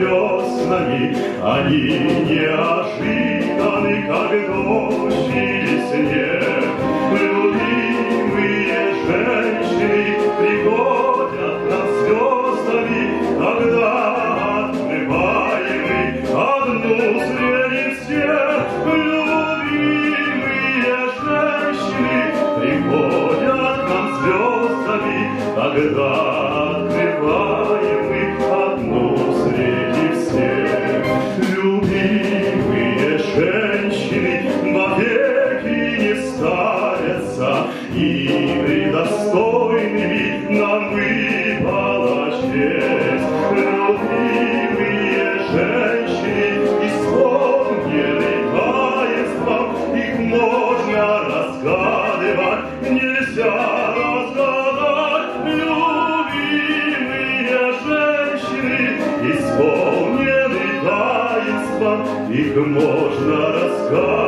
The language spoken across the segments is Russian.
Они неожиданны, как дождь или снег. Любимые женщины приходят нам звездами, когда открываем мы одну среди всех. Любимые женщины приходят нам звездами, когда вовеки не старятся, и достойными нам выпала честь. Любимые женщины исполнены таинством, их можно разгадывать, нельзя исполнены таинством, их можно разгадывать,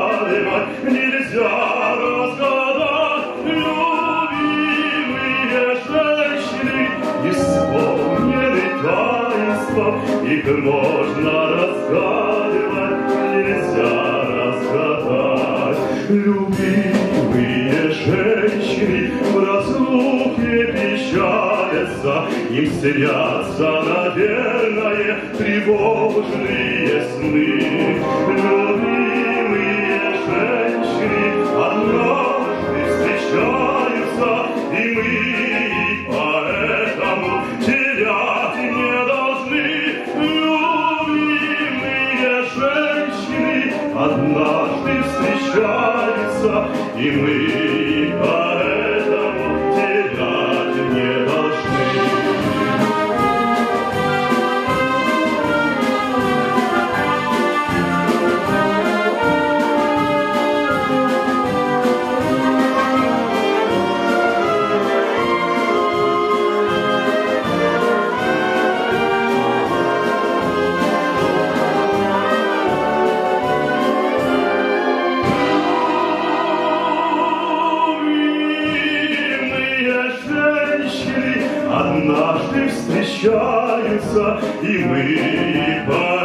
таинством, их можно разгадывать, нельзя разгадать. Любимые женщины в разлуке печалятся, им снятся, наверное, тревожные сны. Однажды встречаются, и мы однажды встречаются, и мы по